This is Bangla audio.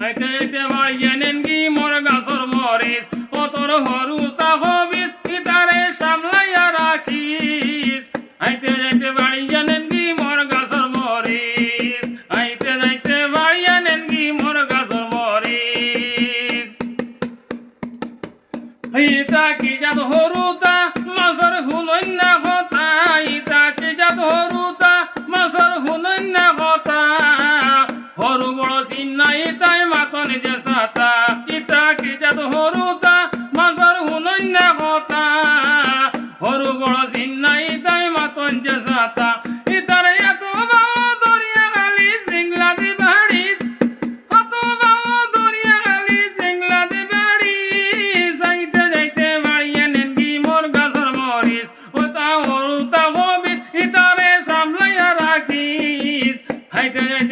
খাইতে খাইতে বাড়িয়ে কি মোর গাছর মরিস ও তোর হরু তা হবিস ইতারে সামলাইয়া রাখিস? আইতে যাইতে বাড়িয়ে কি মোর গাছর মরিস আইতে যাইতে বাড়িয়ে কি মোর গাছর মরিস হইতা কি যাত হরু তা মাছর হুনইন না হতা ইতা বড় চিন্না ইতাই মাতন যে সাতা ইতা কি জাত হরুতা মাছর হুনন্য কথা হরু বড় চিন্না ইতাই মাতন যে সাতা যাইতে যাইতে বাড়িয়ে নেনগি মোর গাছর ওটা হরুতা হবিস ইতারে